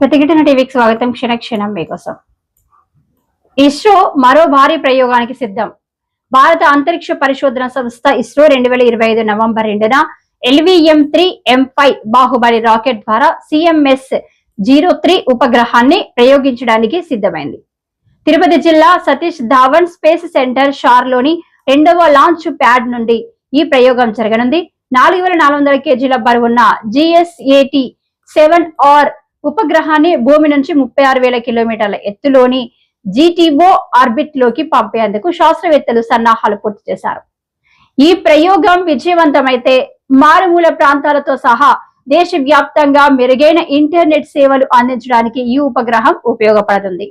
ప్రతిఘటన టీవీకి స్వాగతం. క్షణ క్షణం మీకోసం. ఇస్రో మరో భారీ ప్రయోగానికి సిద్ధం. భారత అంతరిక్ష పరిశోధన సంస్థ ఇస్రో రెండు వేల ఇరవై ఐదు నవంబర్ రెండున LVM three M five Baahubali rocket ద్వారా సిఎంఎస్ జీరో త్రీ ఉపగ్రహాన్ని ప్రయోగించడానికి సిద్ధమైంది. తిరుపతి జిల్లా సతీష్ ధావన్ స్పేస్ సెంటర్ షార్లోని రెండవ లాంచ్ ప్యాడ్ నుండి ఈ ప్రయోగం జరగనుంది. నాలుగు వేల నాలుగు వందల కేజీల బరువున్న జిఎస్ఏటి సెవెన్ ఆర్ ఉపగ్రహాన్ని భూమి నుంచి ముప్పై ఆరు వేల కిలోమీటర్ల ఎత్తులోని జీటీఓ ఆర్బిట్లోకి పంపేందుకు శాస్త్రవేత్తలు సన్నాహాలు పూర్తి చేశారు. ఈ ప్రయోగం విజయవంతమైతే మారుమూల ప్రాంతాలతో సహా దేశవ్యాప్తంగా మెరుగైన ఇంటర్నెట్ సేవలు అందించడానికి ఈ ఉపగ్రహం ఉపయోగపడుతుంది.